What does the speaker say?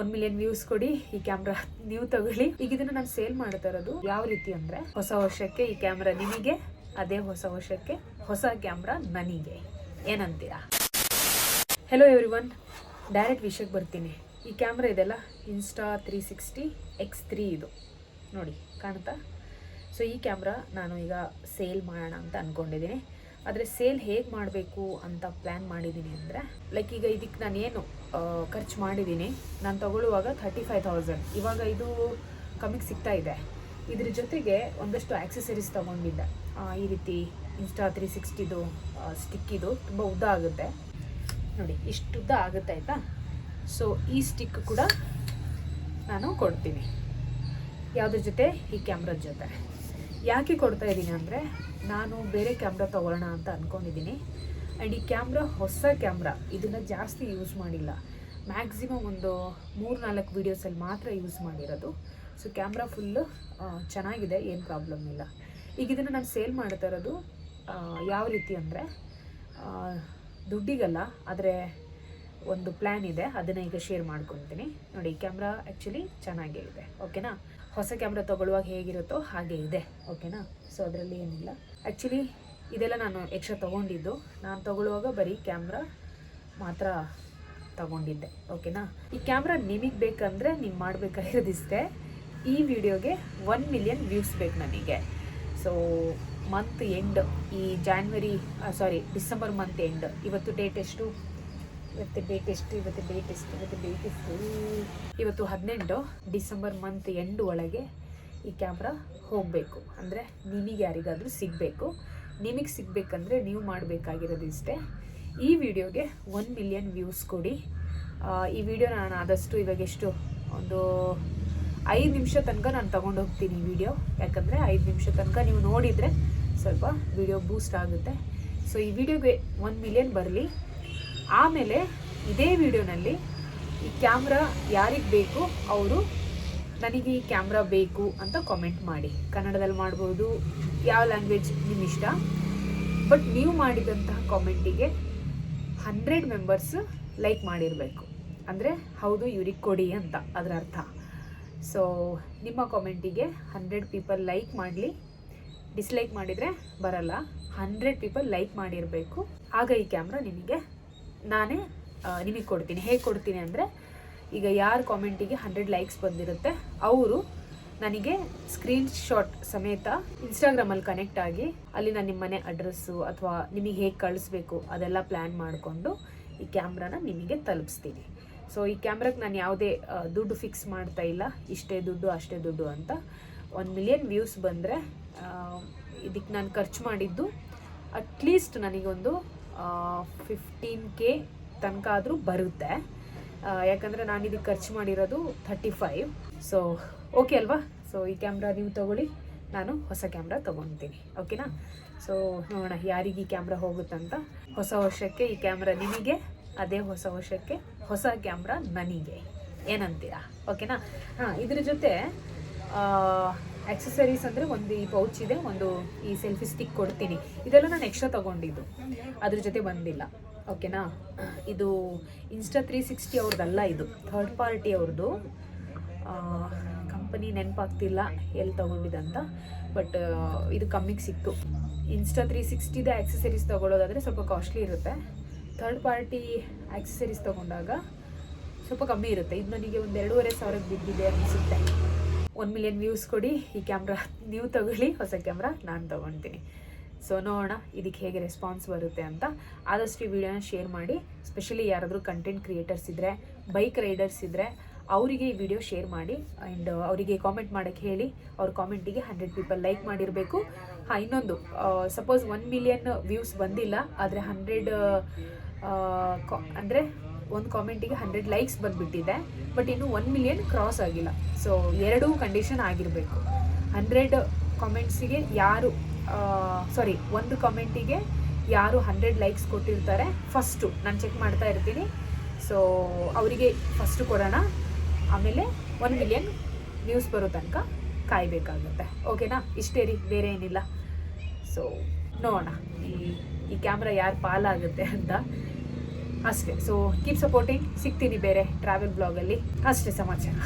One million views ಕೊಡಿ, ಈ camera ನೀವು ತಗೊಳ್ಳಿ. ಈಗ ಇದನ್ನ ನಾನು ಸೇಲ್ ಮಾಡ್ತಾ ಇರೋದು ಯಾವ ರೀತಿ ಅಂದ್ರೆ, ಹೊಸ ವರ್ಷಕ್ಕೆ ಈ ಕ್ಯಾಮ್ರಾ ನಿಮಗೆ, ಅದೇ ಹೊಸ ವರ್ಷಕ್ಕೆ ಹೊಸ ಕ್ಯಾಮ್ರಾ ನನಗೆ. ಏನಂತೀರಾ? ಹೆಲೋ ಎವ್ರಿ ಒನ್ ಡೈರೆಕ್ಟ್ ವಿಷಯಕ್ಕೆ ಬರ್ತೀನಿ. ಈ ಕ್ಯಾಮ್ರಾ ಇದೆಲ್ಲ Insta three sixty X three ಇದು. ನೋಡಿ, ಕಾಣ್ತಾ? ಸೊ ಈ ಕ್ಯಾಮ್ರಾ ನಾನು ಈಗ ಸೇಲ್ ಮಾಡೋಣ ಅಂತ ಅಂದ್ಕೊಂಡಿದ್ದೀನಿ ಆದರೆ ಸೇಲ್ ಹೇಗೆ ಮಾಡಬೇಕು ಅಂತ ಪ್ಲ್ಯಾನ್ ಮಾಡಿದ್ದೀನಿ ಅಂದರೆ ಲೈಕ್ ಈಗ ಇದಕ್ಕೆ ನಾನು ಏನು ಖರ್ಚು ಮಾಡಿದ್ದೀನಿ ನಾನು ತಗೊಳ್ಳುವಾಗ ಥರ್ಟಿ ಫೈವ್ ತೌಸಂಡ್ ಇವಾಗ ಇದು ಕಮ್ಮಿಗೆ ಸಿಗ್ತಾ ಇದೆ. ಇದ್ರ ಜೊತೆಗೆ ಒಂದಷ್ಟು ಆಕ್ಸೆಸರೀಸ್ ತೊಗೊಂಡಿದ್ದೆ. ಈ ರೀತಿ ಇನ್ಸ್ಟಾ ತ್ರೀ ಸಿಕ್ಸ್ಟಿದು ಸ್ಟಿಕ್ಕಿದು ತುಂಬ ಉದ್ದ ಆಗುತ್ತೆ. ನೋಡಿ, ಇಷ್ಟು ಉದ್ದ ಆಗುತ್ತೆ ಆಯಿತಾ? ಸೊ ಈ ಸ್ಟಿಕ್ ಕೂಡ ನಾನು ಕೊಡ್ತೀನಿ. ಯಾವುದ್ರ ಜೊತೆ? ಈ ಕ್ಯಾಮ್ರದ ಜೊತೆ. ಯಾಕೆ ಕೊಡ್ತಾ ಇದ್ದೀನಿ ಅಂದರೆ ನಾನು ಬೇರೆ ಕ್ಯಾಮ್ರಾ ತೊಗೊಳ್ಳೋಣ ಅಂತ ಅಂದ್ಕೊಂಡಿದ್ದೀನಿ ಆ್ಯಂಡ್ ಈ ಕ್ಯಾಮ್ರಾ, ಹೊಸ ಕ್ಯಾಮ್ರಾ, ಇದನ್ನು ಜಾಸ್ತಿ ಯೂಸ್ ಮಾಡಿಲ್ಲ. ಮ್ಯಾಕ್ಸಿಮಮ್ ಒಂದು ಮೂರು ನಾಲ್ಕು ವೀಡಿಯೋಸಲ್ಲಿ ಮಾತ್ರ ಯೂಸ್ ಮಾಡಿರೋದು. ಸೊ ಕ್ಯಾಮ್ರಾ ಫುಲ್ಲು ಚೆನ್ನಾಗಿದೆ, ಏನು ಪ್ರಾಬ್ಲಮ್ ಇಲ್ಲ. ಈಗ ಇದನ್ನು ನಾನು ಸೇಲ್ ಮಾಡ್ತಾ ಇರೋದು ಯಾವ ರೀತಿ ಅಂದರೆ ದುಡ್ಡಿಗಲ್ಲ, ಆದರೆ ಒಂದು ಪ್ಲ್ಯಾನ್ ಇದೆ, ಅದನ್ನು ಈಗ ಶೇರ್ ಮಾಡ್ಕೊತೀನಿ. ನೋಡಿ ಕ್ಯಾಮ್ರಾ ಆ್ಯಕ್ಚುಲಿ ಚೆನ್ನಾಗೇ ಇದೆ ಓಕೆನಾ ಹೊಸ ಕ್ಯಾಮ್ರಾ ತೊಗೊಳ್ಳುವಾಗ ಹೇಗಿರುತ್ತೋ ಹಾಗೆ ಇದೆ ಓಕೆನಾ ಸೊ ಅದರಲ್ಲಿ ಏನಿಲ್ಲ. ಆ್ಯಕ್ಚುಲಿ ಇದೆಲ್ಲ ನಾನು ಎಕ್ಸ್ಟ್ರಾ ತೊಗೊಂಡಿದ್ದು. ನಾನು ತೊಗೊಳ್ಳುವಾಗ ಬರೀ ಕ್ಯಾಮ್ರಾ ಮಾತ್ರ ತಗೊಂಡಿದ್ದೆ ಓಕೆನಾ ಈ ಕ್ಯಾಮ್ರಾ ನಿಮಗೆ ಬೇಕಂದರೆ ನೀವು ಮಾಡಬೇಕಾಗಿರೋದಿಷ್ಟೇ. ಈ ವಿಡಿಯೋಗೆ ಒನ್ ಮಿಲಿಯನ್ ವ್ಯೂಸ್ ಬೇಕು ನನಗೆ ಸೊ ಮಂತ್ ಎಂಡ್ ಈ January sorry December month end ಇವತ್ತು ಡೇಟ್ ಎಷ್ಟು? ಇವತ್ತು ಡೇಟ್ ಎಷ್ಟು? ಇವತ್ತು ಡೇಟ್ ಎಷ್ಟು? ಇವತ್ತು ಡೇಟ್ ಎಷ್ಟು ಇವತ್ತು ಹದಿನೆಂಟು ಡಿಸೆಂಬರ್ ಮಂತ್ ಎಂಡ್ ಒಳಗೆ ಈ ಕ್ಯಾಮ್ರಾ ಹೋಗಬೇಕು. ಅಂದರೆ ನಿಮಗೆ ಯಾರಿಗಾದರೂ ಸಿಗಬೇಕು. ನಿಮಗೆ ಸಿಗಬೇಕಂದ್ರೆ ನೀವು ಮಾಡಬೇಕಾಗಿರೋದು ಇಷ್ಟೇ. ಈ ವಿಡಿಯೋಗೆ ಒನ್ ಮಿಲಿಯನ್ ವ್ಯೂಸ್ ಕೊಡಿ. ಈ ವಿಡಿಯೋ ನಾನು ಆದಷ್ಟು ಇವಾಗ ಎಷ್ಟು? ಒಂದು ಐದು ನಿಮಿಷ ತನಕ ನಾನು ತೊಗೊಂಡು ಹೋಗ್ತೀನಿ ವಿಡಿಯೋ. ಯಾಕಂದರೆ ಐದು ನಿಮಿಷ ತನಕ ನೀವು ನೋಡಿದರೆ ಸ್ವಲ್ಪ ವಿಡಿಯೋ ಬೂಸ್ಟ್ ಆಗುತ್ತೆ. ಸೊ ಈ ವಿಡಿಯೋಗೆ ಒನ್ ಮಿಲಿಯನ್ ಬರಲಿ. ಆಮೇಲೆ ಇದೇ ವಿಡಿಯೋನಲ್ಲಿ ಈ ಕ್ಯಾಮ್ರಾ ಯಾರಿಗೆ ಬೇಕು, ಅವರು ನನಗೆ ಈ ಕ್ಯಾಮ್ರಾ ಬೇಕು ಅಂತ ಕಾಮೆಂಟ್ ಮಾಡಿ. ಕನ್ನಡದಲ್ಲಿ ಮಾಡ್ಬೋದು, ಯಾವ ಲ್ಯಾಂಗ್ವೇಜ್ ನಿಮ್ಮ ಇಷ್ಟ. ಬಟ್ ನೀವು ಮಾಡಿದಂತಹ ಕಾಮೆಂಟಿಗೆ ಹಂಡ್ರೆಡ್ ಮೆಂಬರ್ಸ್ ಲೈಕ್ ಮಾಡಿರಬೇಕು. ಅಂದರೆ ಹೌದು, ಇವ್ರಿಗೆ ಕೊಡಿ ಅಂತ ಅದರ ಅರ್ಥ. ಸೊ ನಿಮ್ಮ ಕಾಮೆಂಟಿಗೆ ಹಂಡ್ರೆಡ್ ಪೀಪಲ್ ಲೈಕ್ ಮಾಡಲಿ. ಡಿಸ್ಲೈಕ್ ಮಾಡಿದರೆ ಬರಲ್ಲ. ಹಂಡ್ರೆಡ್ ಪೀಪಲ್ ಲೈಕ್ ಮಾಡಿರಬೇಕು. ಆಗ ಈ ಕ್ಯಾಮ್ರಾ ನಿಮಗೆ ನಾನೇ ನಿಮಗೆ ಕೊಡ್ತೀನಿ. ಹೇಗೆ ಕೊಡ್ತೀನಿ ಅಂದರೆ, ಈಗ ಯಾರು ಕಾಮೆಂಟಿಗೆ ಹಂಡ್ರೆಡ್ ಲೈಕ್ಸ್ ಬಂದಿರುತ್ತೆ, ಅವರು ನನಗೆ ಸ್ಕ್ರೀನ್ ಶಾಟ್ ಸಮೇತ ಇನ್ಸ್ಟಾಗ್ರಾಮಲ್ಲಿ ಕನೆಕ್ಟ್ ಆಗಿ ಅಲ್ಲಿ ನಾನು ನಿಮ್ಮ ಮನೆ ಅಡ್ರೆಸ್ಸು ಅಥವಾ ನಿಮಗೆ ಹೇಗೆ ಕಳಿಸ್ಬೇಕು ಅದೆಲ್ಲ ಪ್ಲ್ಯಾನ್ ಮಾಡಿಕೊಂಡು ಈ ಕ್ಯಾಮ್ರಾನ ನಿಮಗೆ ತಲುಪಿಸ್ತೀನಿ. ಸೊ ಈ ಕ್ಯಾಮ್ರಾಗೆ ನಾನು ಯಾವುದೇ ದುಡ್ಡು ಫಿಕ್ಸ್ ಮಾಡ್ತಾ ಇಲ್ಲ, ಇಷ್ಟೇ ದುಡ್ಡು, ಅಷ್ಟೇ ದುಡ್ಡು ಅಂತ ಒಂದು ಮಿಲಿಯನ್ ವ್ಯೂಸ್ ಬಂದರೆ ಇದಕ್ಕೆ ನಾನು ಖರ್ಚು ಮಾಡಿದ್ದು ಅಟ್ಲೀಸ್ಟ್ ನನಗೊಂದು ಫಿಫ್ಟೀನ್ ಕೆ ತನಕ ಆದರೂ ಬರುತ್ತೆ. ಯಾಕಂದರೆ ನಾನು ಇದಕ್ಕೆ ಖರ್ಚು ಮಾಡಿರೋದು ಥರ್ಟಿ ಫೈವ್ ಸೊ ಓಕೆ ಅಲ್ವಾ? ಸೊ ಈ ಕ್ಯಾಮ್ರಾ ನೀವು ತಗೊಳ್ಳಿ, ನಾನು ಹೊಸ ಕ್ಯಾಮ್ರಾ ತೊಗೊತೀನಿ. ಓಕೆನಾ ಸೊ ನೋಡೋಣ ಯಾರಿಗೆ ಈ ಕ್ಯಾಮ್ರಾ ಹೋಗುತ್ತಂತ. ಹೊಸ ವರ್ಷಕ್ಕೆ ಈ ಕ್ಯಾಮ್ರಾ ನಿಮಗೆ, ಅದೇ ಹೊಸ ವರ್ಷಕ್ಕೆ ಹೊಸ ಕ್ಯಾಮ್ರಾ ನನಗೆ. ಏನಂತೀರಾ? ಓಕೆನಾ ಹಾಂ, ಇದ್ರ ಜೊತೆ ಆಕ್ಸೆಸರೀಸ್ ಅಂದರೆ ಒಂದು ಈ ಪೌಚ್ ಇದೆ, ಒಂದು ಈ ಸೆಲ್ಫಿ ಸ್ಟಿಕ್ ಕೊಡ್ತೀನಿ. ಇದೆಲ್ಲ ನಾನು ಎಕ್ಸ್ಟ್ರಾ ತೊಗೊಂಡಿದ್ದು. ಅದ್ರ ಜೊತೆ ಬಂದಿಲ್ಲ. ಓಕೆನಾ ಇದು ಇನ್ಸ್ಟಾ ತ್ರೀ ಸಿಕ್ಸ್ಟಿ ಅವ್ರದ್ದಲ್ಲ ಇದು. ಥರ್ಡ್ ಪಾರ್ಟಿ ಅವ್ರದ್ದು. ಕಂಪನಿ ನೆನಪಾಗ್ತಿಲ್ಲ ಎಲ್ಲಿ ತೊಗೊಂಡಿದ್ದಂತ ಬಟ್ ಇದು ಕಮ್ಮಿಗೆ ಸಿಕ್ತು. ಇನ್ಸ್ಟಾ ತ್ರೀ ಸಿಕ್ಸ್ಟಿದ ಆ್ಯಕ್ಸೆಸರೀಸ್ ತೊಗೊಳ್ಳೋದಾದರೆ ಸ್ವಲ್ಪ ಕಾಸ್ಟ್ಲಿ ಇರುತ್ತೆ. ಥರ್ಡ್ ಪಾರ್ಟಿ ಆ್ಯಕ್ಸೆಸರೀಸ್ ತೊಗೊಂಡಾಗ ಸ್ವಲ್ಪ ಕಮ್ಮಿ ಇರುತ್ತೆ. ಇದು ನನಗೆ ಒಂದು ಎರಡೂವರೆ ಸಾವಿರಕ್ಕೆ ಬಿದ್ದಿದೆ ಅನಿಸುತ್ತೆ. ಒನ್ ಮಿಲಿಯನ್ ವ್ಯೂಸ್ ಕೊಡಿ, ಈ ಕ್ಯಾಮ್ರಾ ನೀವು ತಗೊಳ್ಳಿ, ಹೊಸ ಕ್ಯಾಮ್ರಾ ನಾನು ತೊಗೊಳ್ತೀನಿ ಸೊ ನೋಡೋಣ, ಇದಕ್ಕೆ ಹೇಗೆ ರೆಸ್ಪಾನ್ಸ್ ಬರುತ್ತೆ ಅಂತ. ಆದಷ್ಟು ಈ ವಿಡಿಯೋನ ಶೇರ್ ಮಾಡಿ. ಸ್ಪೆಷಲಿ ಯಾರಾದರೂ ಕಂಟೆಂಟ್ ಕ್ರಿಯೇಟರ್ಸ್ ಇದ್ದರೆ ಬೈಕ್ ರೈಡರ್ಸ್ ಇದ್ದರೆ ಅವರಿಗೆ ಈ ವಿಡಿಯೋ ಶೇರ್ ಮಾಡಿ. ಆ್ಯಂಡ್ ಅವರಿಗೆ ಕಾಮೆಂಟ್ ಮಾಡೋಕ್ಕೆ ಹೇಳಿ, ಅವ್ರ ಕಾಮೆಂಟಿಗೆ ಹಂಡ್ರೆಡ್ ಪೀಪಲ್ ಲೈಕ್ ಮಾಡಿರಬೇಕು. ಹಾಂ, ಇನ್ನೊಂದು ಸಪೋಸ್ ಒನ್ ಮಿಲಿಯನ್ ವ್ಯೂಸ್ ಬಂದಿಲ್ಲ, ಆದರೆ ಹಂಡ್ರೆಡ್ ಅಂದರೆ ಒಂದು ಕಾಮೆಂಟಿಗೆ ಹಂಡ್ರೆಡ್ ಲೈಕ್ಸ್ ಬಂದುಬಿಟ್ಟಿದೆ ಬಟ್ ಇನ್ನು ಒನ್ ಮಿಲಿಯನ್ ಕ್ರಾಸ್ ಆಗಿಲ್ಲ. ಸೊ ಎರಡೂ ಕಂಡೀಷನ್ ಆಗಿರಬೇಕು. ಹಂಡ್ರೆಡ್ ಕಾಮೆಂಟ್ಸಿಗೆ ಯಾರು ಸಾರಿ ಒಂದು ಕಾಮೆಂಟಿಗೆ ಯಾರು ಹಂಡ್ರೆಡ್ ಲೈಕ್ಸ್ ಕೊಟ್ಟಿರ್ತಾರೆ ಫಸ್ಟು ನಾನು ಚೆಕ್ ಮಾಡ್ತಾ ಇರ್ತೀನಿ. ಸೊ ಅವರಿಗೆ ಫಸ್ಟು ಕೊಡೋಣ. ಆಮೇಲೆ ಒನ್ ಮಿಲಿಯನ್ ನ್ಯೂಸ್ ಬರೋ ತನಕ ಕಾಯಬೇಕಾಗುತ್ತೆ. ಓಕೆನಾ ಇಷ್ಟೇ ರೀ, ಬೇರೆ ಏನಿಲ್ಲ. ಸೊ ನೋಡೋಣ. ಈ ಈ ಕ್ಯಾಮ್ರಾ ಯಾರು ಪಾಲಾಗುತ್ತೆ ಅಂತ. ಅಷ್ಟೇ. ಸೊ ಕೀಪ್ ಸಪೋರ್ಟಿಂಗ್ ಸಿಗ್ತೀನಿ ಬೇರೆ ಟ್ರಾವೆಲ್ ಬ್ಲಾಗಲ್ಲಿ ಅಷ್ಟೇ ಸಮಾಚಾರ.